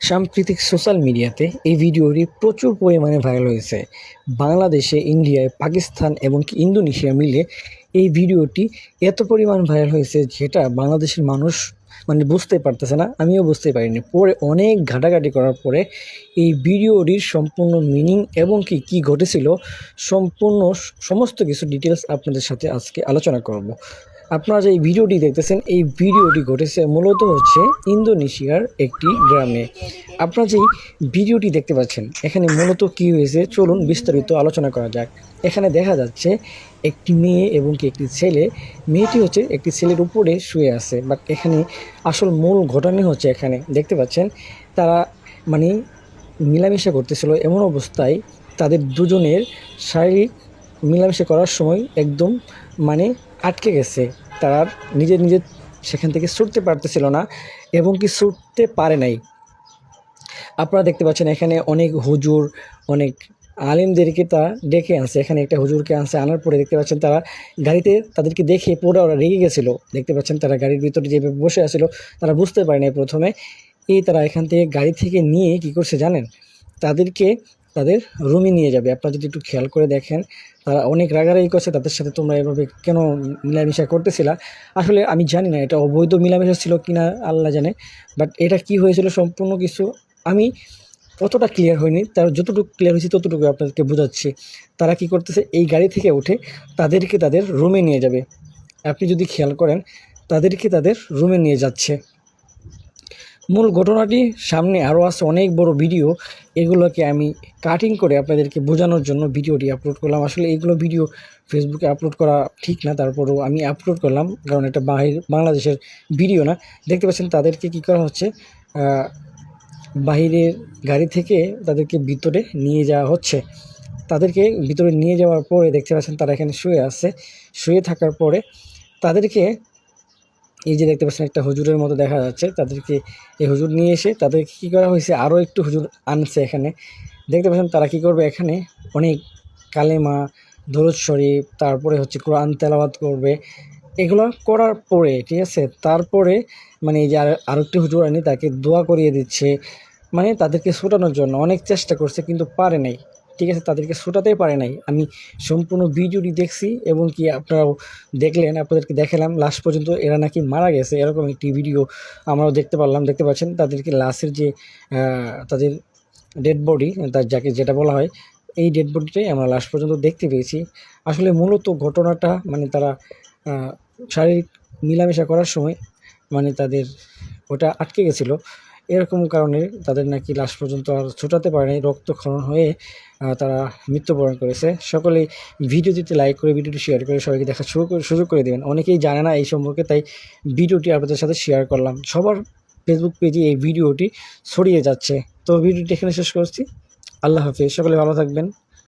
সাম্প্রতিক সোশ্যাল মিডিয়াতে এই ভিডিওটি প্রচুর পরিমাণে ভাইরাল হয়েছে। বাংলাদেশে, ইন্ডিয়ায়, পাকিস্তান এবং ইন্দোনেশিয়া মিলে এই ভিডিওটি এত পরিমাণ ভাইরাল হয়েছে যেটা বাংলাদেশের মানুষ মানে বুঝতে পারতেছে না, আমিও বুঝতে পারিনি। পরে অনেক ঘাটাঘাটি করার পরে এই ভিডিওটির সম্পূর্ণ মিনিং এবং কি কি ঘটেছিল সম্পূর্ণ সমস্ত কিছু ডিটেলস আপনাদের সাথে আজকে আলোচনা করব। আপনারা যে এই ভিডিওটি দেখতেছেন, এই ভিডিওটি ঘটেছে মূলত হচ্ছে ইন্দোনেশিয়ার একটি গ্রামে। আপনারা যে ভিডিওটি দেখতে পাচ্ছেন, এখানে মূলত কি হয়েছে, চলুন বিস্তারিত আলোচনা করা যাক। এখানে দেখা যাচ্ছে একটি মেয়ে এবং কি একটি ছেলে। মেয়েটি হচ্ছে একটি ছেলের উপরে শুয়ে আছে বাট এখানে আসল মূল ঘটনা হচ্ছে এখানে। দেখতে পাচ্ছেন, তারা মানে মিলামেশা করতেছিল এমন অবস্থায় তাদের দুজনের শারীরিক মিলামেশা করার সময় একদম মানে আটকে গেছে, তারা নিজের নিজের সেখান থেকে ছুটতে পারতেছিল না এবং কি ছুটতে পারে নাই। আপনারা দেখতে পাচ্ছেন এখানে অনেক হুজুর, অনেক আলিমদেরকে তা ডেকে আনছে। এখানে একটা হুজুরকে আনছে, আনার পরে দেখতে পাচ্ছেন তারা গাড়িতে তাদেরকে দেখে পুরো ওরা রেগে গেছিল। দেখতে পাচ্ছেন তারা গাড়ির ভিতরে যেভাবে বসে আছিল, তারা বুঝতে পারে নাই প্রথমে। এই তারা এখান থেকে গাড়ি থেকে নিয়ে কি করছে জানেন? তাদেরকে তাদের রুমে নিয়ে যাবে। আপনারা যদি একটু খেয়াল করে দেখেন, তারা অনেক রাগারাগি করছে তাদের সাথে তোমরা এভাবে কেন মিলামিশা করতেছিলা? আসলে আমি জানি না এটা অবৈধ মিলামেশা ছিল কিনা, আল্লাহ জানে। বাট এটা কি হয়েছিল সম্পূর্ণ কিছু আমি অতটা ক্লিয়ার হয়নি। তার যতটুকু ক্লিয়ার হয়েছে ততটুকু আপনাদেরকে বোঝাচ্ছি। তারা কি করতেছে, এই গাড়ি থেকে উঠে তাদেরকে তাদের রুমে নিয়ে যাবে। আপনি যদি খেয়াল করেন, তাদেরকে তাদের রুমে নিয়ে যাচ্ছে। মূল ঘটনাটি সামনে আরও আছে অনেক বড় ভিডিও। এগুলোকে আমি কাটিং করে আপনাদেরকে বোঝানোর জন্য ভিডিওটি আপলোড করলাম। আসলে এগুলো ভিডিও ফেসবুকে আপলোড করা ঠিক না, তারপরেও আমি আপলোড করলাম, কারণ এটা বাহির, বাংলাদেশের ভিডিও না। দেখতে পাচ্ছেন তাদেরকে কী করা হচ্ছে বাহিরের গাড়ি থেকে তাদেরকে ভিতরে নিয়ে যাওয়া হচ্ছে। তাদেরকে ভিতরে নিয়ে যাওয়ার পরে দেখতে পাচ্ছেন তারা এখানে শুয়ে আছে। শুয়ে থাকার পরে তাদেরকে এই যে দেখতে পাচ্ছেন, একটা হুজুরের মতো দেখা যাচ্ছে। তাদেরকে এই হুজুর নিয়ে এসে তাদেরকে কী করা হয়েছে? আরও একটু হুজুর আনছে এখানে। দেখতে পাচ্ছেন, তারা কী করবে এখানে? অনেক কালেমা, দরুদ শরীফ, তারপরে হচ্ছে কোরআন তেলাবাদ করবে। এগুলো করার পরে, ঠিক আছে? তারপরে মানে এই যে আর, আরেকটি হুজুর আনি, তাকে দোয়া করিয়ে দিচ্ছে। মানে তাদেরকে ছোটানোর জন্য অনেক চেষ্টা করছে, কিন্তু পারে নাই। ঠিক আছে, তাদেরকে ছোটাতেই পারে নাই। আমি সম্পূর্ণ ভিডিওটি দেখছি এবং কি আপনারাও দেখলেন, আপনাদেরকে দেখালাম লাস্ট পর্যন্ত এরা নাকি মারা গেছে, এরকম একটি ভিডিও আমরাও দেখতে পারলাম, দেখতে পাচ্ছেন, তাদেরকে লাশের যে তাদের ডেড বডি তার যাকে যেটা বলা হয়, এই ডেড বডিটাই আমরা লাস্ট পর্যন্ত দেখতে পেয়েছি। আসলে মূলত ঘটনাটা মানে তারা শারীরিক মিলামেশা করার সময় মানে তাদের ওটা আটকে গেছিল। এরকম কারণে তাদের নাকি লাশ পর্যন্ত আর ছোটাতে পারেনি, রক্তক্ষরণ হয়ে তারা মৃত্যুবরণ করেছে। সকলেই ভিডিওটিতে লাইক করে, ভিডিওটি শেয়ার করে সবাইকে দেখা শুরু করে- সুযোগ করে দেবেন। অনেকেই জানে না এই সম্পর্কে, তাই ভিডিওটি আপনাদের সাথে শেয়ার করলাম। সবার ফেসবুক পেজে এই ভিডিওটি ছড়িয়ে যাচ্ছে। তো ভিডিওটি এখানে শেষ করছি। আল্লাহ হাফিজ। সকলে ভালো থাকবেন।